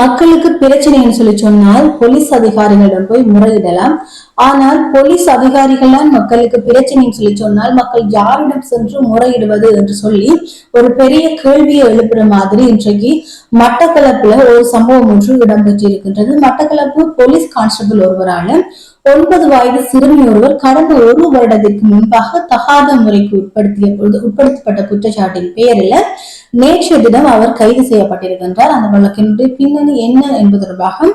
மக்களுக்கு பிரச்சனைன்னு சொல்லி சொன்னால் போலீஸ் அதிகாரிகளிடம் போய் முறையிடலாம். ஆனால் போலீஸ் அதிகாரிகளால் மக்களுக்கு பிரச்சனைன்னு சொல்லி சொன்னால் மக்கள் யாரிடம் சென்று முறையிடுவது என்று சொல்லி ஒரு பெரிய கேள்வியை எழுப்புற மாதிரி இன்றைக்கு மட்டக்களப்புல ஒரு சம்பவம் ஒன்று இடம்பெற்றிருக்கின்றது. மட்டக்களப்பு போலீஸ் கான்ஸ்டபிள் ஒருவரான ஒன்பது வயது சிறுமி ஒருவர் கடந்த ஒரு வருடத்திற்கு முன்பாக தகாத முறைக்கு உட்படுத்திய பொழுது உட்படுத்தப்பட்ட குற்றச்சாட்டின் பேரில் நேற்றைய தினம் அவர் கைது செய்யப்பட்டிருக்கின்றார். அந்த வழக்கினுடைய பின்னணி என்ன என்பது தொடர்பாக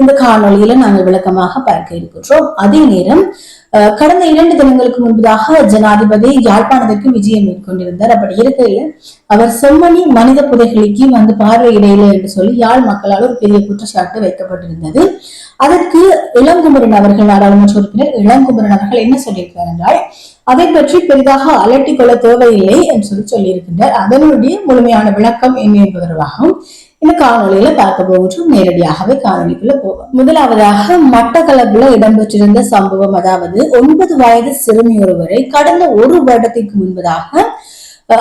இந்த காணொலியில நாங்கள் விளக்கமாக பார்க்க இருக்கின்றோம். அதே நேரம் கடந்த இரண்டு தினங்களுக்கு முன்பதாக ஜனாதிபதி யாழ்ப்பாணத்திற்கு விஜயம் மேற்கொண்டிருந்தார். அப்படி இருக்கையில் அவர் செம்மணி மனித புதைகளுக்கு வந்து பார்வையிடையில என்று சொல்லி யாழ் மக்களால் ஒரு பெரிய குற்றச்சாட்டு வைக்கப்பட்டிருந்தது. அதற்கு இளங்குமரன் அவர்கள் நாடாளுமன்ற உறுப்பினர் இளங்குமரன் அவர்கள் என்ன சொல்லியிருக்கிறார் என்றால் அதை பற்றி பெரிதாக அலட்டிக் கொள்ள தேவையில்லை என்று சொல்லி சொல்லியிருக்கின்றார். அதனுடைய முழுமையான விளக்கம் என்ன என்பது இந்த காணொலியில பார்க்க போகிறோம் நேரடியாகவே காணொலிக்குள்ள போவோம். முதலாவதாக மட்டக்களப்புல இடம்பெற்றிருந்த சம்பவம் அதாவது ஒன்பது வயது சிறுமி ஒருவரை கடந்த ஒரு வருடத்திற்கு முன்பதாக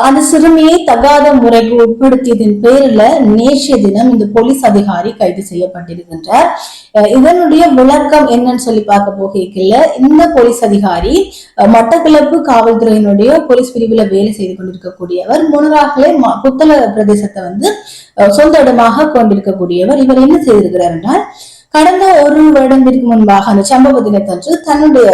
அந்த சிறுமியை தகாத முறைக்கு உட்படுத்தியதன் பேரில் நேற்றைய தினம் இந்த போலீஸ் அதிகாரி கைது செய்யப்பட்டிருக்கின்றார். இதனுடைய விளக்கம் என்னன்னு சொல்லி பார்க்க போகல இந்த போலீஸ் அதிகாரி அஹ், மட்டக்களப்பு காவல்துறையினுடைய போலீஸ் பிரிவுல வேலை செய்து கொண்டிருக்கக்கூடியவர் முன்னராகவே புத்தள பிரதேசத்தை வந்து சொந்த இடமாக கொண்டிருக்கக்கூடியவர். இவர் என்ன செய்திருக்கிறார் என்றால் கடந்த ஒரு வருடத்திற்கு முன்பாக அந்த சம்பவ தினத்தன்று தன்னுடைய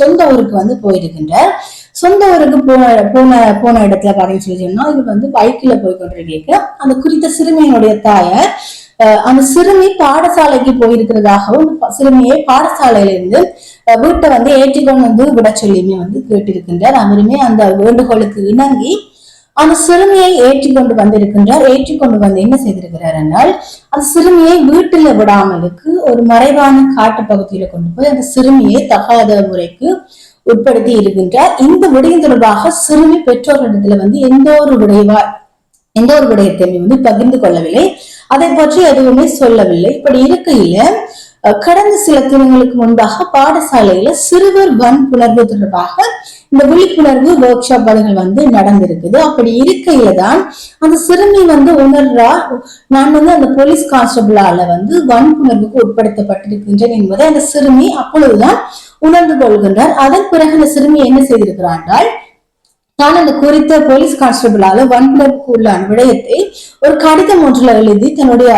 சொந்த ஊருக்கு வந்து போயிருக்கின்றார். சொந்த ஊருக்கு போன போன போன இடத்துல பாத்தீங்கன்னு சொல்லி சொன்னா இது வந்து பைக்ல போய் கொண்டிருக்க அந்த குறித்த சிறுமியினுடைய தாயார் அந்த சிறுமி பாடசாலைக்கு போயிருக்கிறதாகவும் சிறுமியை பாடசாலையில இருந்து வீட்டை வந்து ஏற்றிக்கொண்டு வந்து விட சொல்லியுமே வந்து கேட்டிருக்கின்றார். அவருமே அந்த வேண்டுகோளுக்கு இணங்கி அந்த சிறுமியை ஏற்றி கொண்டு வந்திருக்கின்றார். ஏற்றி கொண்டு வந்து என்ன செய்திருக்கிறார் என்றால் அந்த சிறுமியை வீட்டில் விடாமலுக்கு ஒரு மறைவான காட்டு பகுதியில கொண்டு போய் அந்த சிறுமியை தகாத முறைக்கு உட்படுத்தி இருக்கின்றார். இந்த விடயம் தொடர்பாக சிறுமி பெற்றோர்களிடத்துல வந்து எந்த ஒரு விடயவா எந்த ஒரு விடயத்தையுமே வந்து பகிர்ந்து கொள்ளவில்லை. அதை பற்றி எதுவுமே சொல்லவில்லை. இப்படி இருக்கையில கடந்த சில தினங்களுக்கு முன்பாக பாடசாலையில சிறுவர் வன்புணர்வு தொடர்பாக இந்த விழிப்புணர்வு ஒர்க் ஷாப் அதுகள் வந்து நடந்திருக்குது. அப்படி இருக்கையில தான் அந்த சிறுமி வந்து உணர்றா நான் வந்து அந்த போலீஸ் கான்ஸ்டபிளால வந்து வன்புணர்வுக்கு உட்படுத்தப்பட்டிருக்கின்றேன் என்பதை அந்த சிறுமி அப்பொழுதுதான் உணர்ந்து கொள்கின்றார். அதன் பிறகு அந்த சிறுமி என்ன செய்திருக்கிறார் என்றால் தான் அந்த குறித்த போலீஸ் கான்ஸ்டபிளால வன்புணர்வுக்கு உள்ளான விடயத்தை ஒரு கடிதம் ஒன்றில் எழுதி தன்னுடைய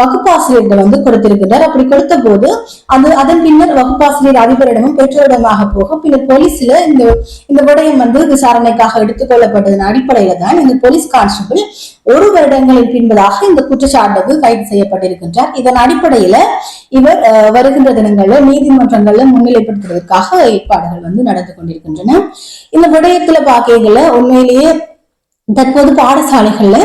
வகுப்பாசிரியர்கிட்ட வந்து கொடுத்திருக்கிறார் அப்படி கொடுத்த போது அது அதன் பின்னர் வகுப்பாசிரியர் அதிபரிடமும் பெற்றோரிடமாக போக பின்னர் போலீஸ்ல இந்த இந்த விடயம் வந்து விசாரணைக்காக எடுத்துக்கொள்ளப்பட்டதன் அடிப்படையில தான் இந்த போலீஸ் கான்ஸ்டபிள் ஒரு வருடங்களின் பின்பதாக இந்த குற்றச்சாட்டுக்கு கைது செய்யப்பட்டிருக்கின்றார். இதன் அடிப்படையில இவர் வருகின்ற தினங்கள்ல நீதிமன்றங்கள்ல முன்னிலைப்படுத்துவதற்காக ஏற்பாடுகள் வந்து நடந்து கொண்டிருக்கின்றன. இந்த விடயத்துல பாக்கைகள்ல உண்மையிலேயே தற்போது பாடசாலைகள்ல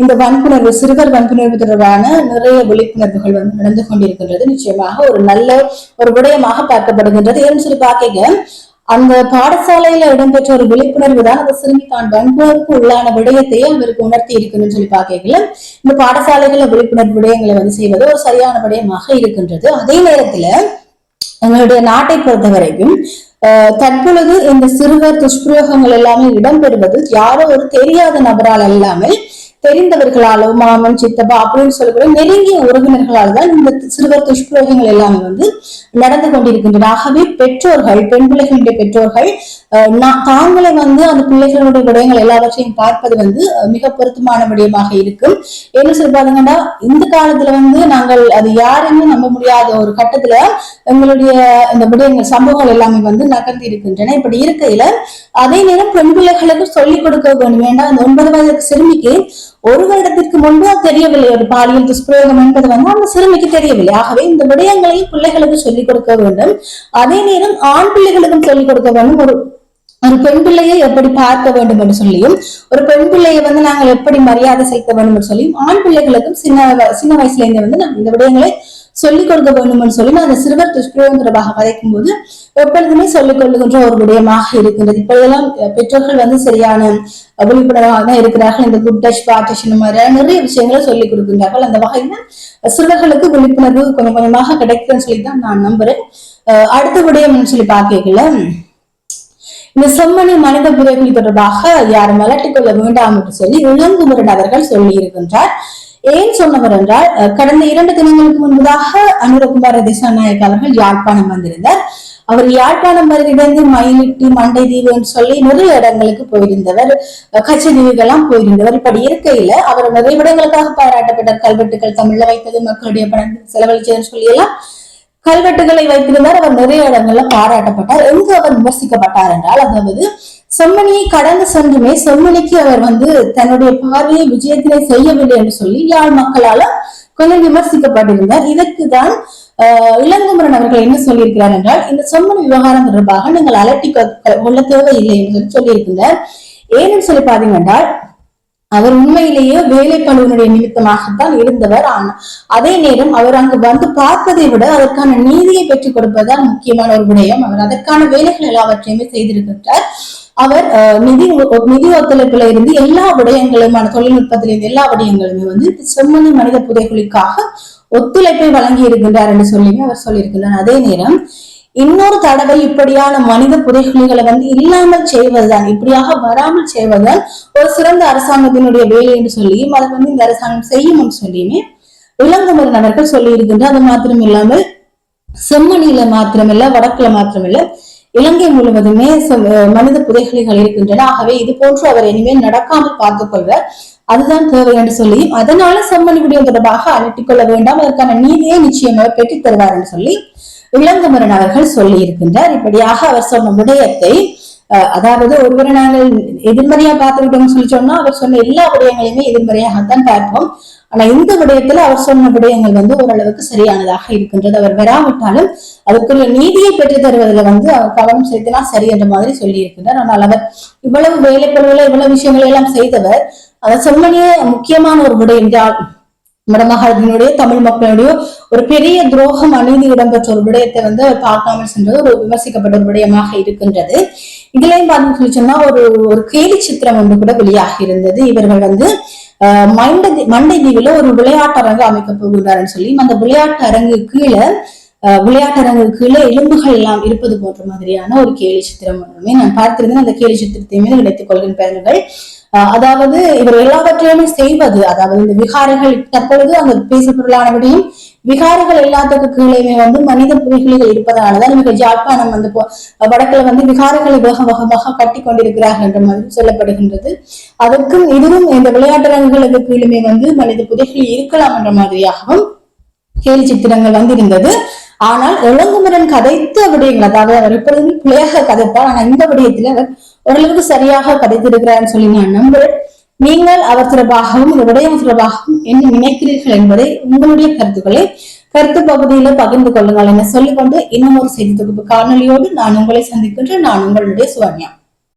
இந்த வன்புணர்வு சிறுவர் வன்புணர்வு தொடர்பான நிறைய விழிப்புணர்வுகள் வந்து நடந்து கொண்டிருக்கின்றது. நிச்சயமாக ஒரு நல்ல ஒரு விடயமாக பார்க்கப்படுகின்றது. ஏன்னு சொல்லி பாக்கைங்க அந்த பாடசாலையில இடம்பெற்ற ஒரு விழிப்புணர்வு தான் அந்த சிறுமி தான் வன்புணர்வுக்கு உள்ளான விடயத்தையே அவருக்கு உணர்த்தி இருக்கணும்னு சொல்லி பார்க்கல இந்த பாடசாலைகள விழிப்புணர்வு விடயங்களை வந்து செய்வது ஒரு சரியான விடயமாக இருக்கின்றது. அதே நேரத்துல எங்களுடைய நாட்டை பொறுத்த வரைக்கும் தற்பொழுது இந்த சிறுவர் துஷ்பிரயோகங்கள் எல்லாமே இடம்பெறுவது யாரோ ஒரு தெரியாத நபரால் அல்லாமல் தெரிந்தவர்களாலோ மாமன் சித்தப்பா அப்படின்னு சொல்லக்கூடிய நெருங்கிய உறவினர்களால் தான் இந்த சிறுவர் துஷ்பிரயோகங்கள் எல்லாமே வந்து நடந்து கொண்டிருக்கின்றன. ஆகவே பெற்றோர்கள் பெண் பிள்ளைகளுடைய பெற்றோர்கள் நான் தாங்களே வந்து அந்த பிள்ளைகளுடைய விடயங்கள் எல்லாவற்றையும் பார்ப்பது வந்து மிக பொருத்தமான விடயமாக இருக்கும். என்ன சொல்லி பாத்தீங்கன்னா இந்த காலத்துல வந்து நாங்கள் அது யாருமே நம்ப முடியாத ஒரு கட்டத்துல எங்களுடைய இந்த விடயங்கள் சம்பவங்கள் எல்லாமே வந்து நகர்ந்து இருக்கின்றன. இப்படி இருக்கையில அதே நேரம் பெண் பிள்ளைகளுக்கு சொல்லிக் கொடுக்க வேண்டும் வேண்டாம் அந்த ஒன்பது வயது சிறுமிக்கு ஒரு வருடத்திற்கு முன்பு அது தெரியவில்லை. ஒரு பாலியல் துஷ்பிரயோகம் என்பது வந்து அந்த சிறுமிக்கு தெரியவில்லை. ஆகவே இந்த விடயங்களையும் பிள்ளைகளுக்கு சொல்லிக் கொடுக்க வேண்டும். அதே நேரம் ஆண் பிள்ளைகளுக்கும் சொல்லிக் கொடுக்க வேண்டும் ஒரு ஒரு பெண் பிள்ளையை எப்படி பார்க்க வேண்டும் என்று சொல்லியும் ஒரு பெண் பிள்ளையை வந்து நாங்கள் எப்படி மரியாதை செலுத்த வேண்டும் என்று சொல்லியும் ஆண் பிள்ளைகளுக்கும் சின்ன சின்ன வயசுல இருந்து வந்து நம்ம இந்த விடயங்களை சொல்லிக் கொடுக்க வேண்டும் என்று சொல்லி நான் அந்த சிறுவர் துஷ்பிரயோகம் தொடர்பாக கதைக்கும் போது எப்பொழுதுமே சொல்லிக் கொள்ளுகின்ற ஒரு விடயமாக இருக்கின்றது. இப்பொழுதெல்லாம் பெற்றோர்கள் வந்து சரியான விழிப்புணர்வாக தான் இருக்கிறார்கள். இந்த குட் டச் பார்ட்டிஷன் மாதிரி நிறைய விஷயங்களை சொல்லிக் கொடுக்கின்றார்கள். அந்த வகையில சிறுவர்களுக்கு விழிப்புணர்வு கொஞ்சம் கொஞ்சமாக கிடைக்குதுன்னு சொல்லி தான் நான் நம்புறேன். அடுத்த விடயம் சொல்லி பார்க்கல இந்த செம்மணி மனித புதைகுழி தொடர்பாக யாரும் மலட்டிக் கொள்ள வேண்டாம் என்று சொல்லி இளங்குமரன் அவர்கள் சொல்லி இருக்கின்றார் ஏன் சொன்னவர் என்றால் கடந்த இரண்டு தினங்களுக்கு முன்பதாக அனுரகுமார திசாநாயக் அவர்கள் யாழ்ப்பாணம் வந்திருந்தார். அவர் யாழ்ப்பாணம் வருகிறது மயிலிட்டி மண்டை தீவு என்று சொல்லி நிறைய இடங்களுக்கு போயிருந்தவர். அஹ், கச்சதீவுகள்லாம் போயிருந்தவர். இப்படி இருக்கையில அவர் நிறைய இடங்களுக்காக பாராட்டப்பட்டார். கல்வெட்டுகள் தமிழ்ல வைத்தது மக்களுடைய பணம் செலவழிச்சதுன்னு சொல்லி எல்லாம் கல்வெட்டுகளை வைத்திருந்தார். அவர் நிறைய இடங்கள்ல பாராட்டப்பட்டார். எங்கு அவர் விமர்சிக்கப்பட்டார் என்றால் அதாவது செம்மணியை கடந்து சென்றுமே செம்மணிக்கு அவர் வந்து தன்னுடைய பார்வையை விஜயத்திலே செய்யவில்லை என்று சொல்லி யாழ் மக்களால கொஞ்சம் விமர்சிக்கப்பட்டிருந்தார். இதற்கு தான் ஆஹ், இளங்குமரன் அவர்கள் என்ன சொல்லியிருக்கிறார் என்றால் இந்த செம்மணி விவகாரம் தொடர்பாக நீங்கள் அலட்டி கொ- கொள்ள தேவையில்லை என்று சொல்லி சொல்லியிருக்கிறார் ஏன்னு சொல்லி பாத்தீங்க என்றால் அவர் உண்மையிலேயே வேலை நிமித்தமாகத்தான் இருந்தவர் ஆனா அதே நேரம் அவர் அங்கு வந்து பார்ப்பதை விட அதற்கான நீதியை பெற்றுக் கொடுப்பதுதான் முக்கியமான ஒரு விடயம். அவர் அதற்கான வேலைகள் எல்லாவற்றையுமே செய்திருக்கின்றார் அவர் அஹ், நிதி நிதி ஒத்துழைப்புல இருந்து எல்லா விடயங்களுமான தொழில்நுட்பத்திலிருந்து எல்லா விடயங்களுமே வந்து செம்மணி மனித புதைகுலிக்காக ஒத்துழைப்பை வழங்கி இருக்கின்றார் என்று சொல்லியுமே அவர் சொல்லியிருக்கின்றார். அதே நேரம் இன்னொரு தடவை இப்படியான மனித புதைகுழிகளை வந்து இல்லாமல் செய்வதுதான் இப்படியாக வராமல் செய்வதுதான் ஒரு சிறந்த அரசாங்கத்தினுடைய வேலை என்று சொல்லியும் அதை வந்து இந்த அரசாங்கம் செய்யும் சொல்லியுமே இளங்குமரன் அவர்கள் சொல்லி இருக்கின்ற அது மாத்திரம் இல்லாமல் செம்மணியில மாத்திரமில்ல வடக்குல மாத்திரமில்ல இலங்கை முழுவதுமே மனித புதைகளிகள் இருக்கின்றன. ஆகவே இது போன்று அவர் இனிமேல் நடக்காமல் பார்த்துக் கொள்வார். அதுதான் தேவை என்று சொல்லியும் அதனால செம்மணி விடயம் தொடர்பாக அலட்டிக் கொள்ள வேண்டாம். அதற்கான நீதியை நிச்சயமாக பெற்றுத் தருவார் என்று சொல்லி இளங்குமரன் அவர்கள் சொல்லி இருக்கின்றார் இப்படியாக அவர் சொன்ன விடயத்தை அதாவது ஒருவரை நாங்கள் எதிர்மறையா பார்த்து விட்டோம்னு சொல்லி சொன்னா அவர் சொன்ன எல்லா விடயங்களையுமே எதிர்மறையாகத்தான் பார்ப்போம். ஆனா இந்த விடயத்துல அவர் சொன்ன விடயங்கள் வந்து ஓரளவுக்கு சரியானதாக இருக்கின்றது. அவர் வராவிட்டாலும் அதற்குள்ள நீதியை பெற்று தருவதில் வந்து அவர் கவனம் செலுத்தினா சரி என்ற மாதிரி சொல்லி இருக்கின்றார் ஆனால் அவர் இவ்வளவு வேலைப்பொருள்களை இவ்வளவு விஷயங்களை எல்லாம் செய்தவர் அதை செம்மனிய முக்கியமான ஒரு விடயம் ஜா- தமிழ் மக்களுடைய ஒரு பெரிய துரோகம் அநீதி இடம்பெற்ற ஒரு விடயத்தை வந்து பார்க்காமல் சென்றது ஒரு விமர்சிக்கப்பட்ட ஒரு விடயமாக இருக்கின்றது. இதுலயும் பார்த்தீங்கன்னு சொல்லி சொன்னா ஒரு ஒரு கேலி சித்திரம் ஒன்று கூட வெளியாகி இருந்தது இவர்கள் வந்து மண்டை மண்டை தீவுல ஒரு விளையாட்டு அரங்கு அமைக்க போகிறார்னு சொல்லி அந்த விளையாட்டு அரங்கு கீழே அஹ், விளையாட்டு அரங்கு கீழே எலும்புகள் எல்லாம் இருப்பது போன்ற மாதிரியான ஒரு கேலி சித்திரம் ஒன்றுமே நான் பார்த்திருந்தேன். அந்த கேலி சித்திரத்தையுமே நினைத்துக் கொள்கின்ற அஹ் அதாவது இவர் எல்லாவற்றையுமே செய்வது அதாவது இந்த விகாரைகள் தற்பொழுது அந்த பேசப்பொருளான விடையும் விகாரைகள் எல்லாத்துக்கு கீழேயுமே வந்து மனித புலிகளிகள் இருப்பதனாலதான் இவர்கள் ஜாழ்ப்பாணம் வந்து வடக்குல வந்து விகாரைகளை வேக வேகமாக கட்டி கொண்டிருக்கிறார்கள் என்ற மாதிரி சொல்லப்படுகின்றது. அதற்கும் இதுவும் இந்த விளையாட்டரங்குகளுக்கு கீழுமே வந்து மனித புதைகள் இருக்கலாம் என்ற மாதிரியாகவும் கேலி சித்திரங்கள் வந்திருந்தது. ஆனால் இளங்குமரன் கதைத்த விடயங்கள் அதாவது அவர் எப்பொழுதுமே பிழையாக கதைப்பார். ஆனா இந்த விடயத்துல அவர் ஓரளவுக்கு சரியாக படித்திருக்கிறான்னு சொல்லி நான் நம்புறேன். நீங்கள் அவர் தொடர்பாகவும் இந்த விடயம் தொடர்பாகவும் என்ன நினைக்கிறீர்கள் என்பதை உங்களுடைய கருத்துக்களை கருத்து பகுதியில பகிர்ந்து கொள்ளுங்கள் என சொல்லிக்கொண்டு இன்னும் ஒரு செய்தி தொகுப்பு காணொலியோடு நான் உங்களை சந்திக்கின்றேன். நான் உங்களுடைய சுவர்ணியா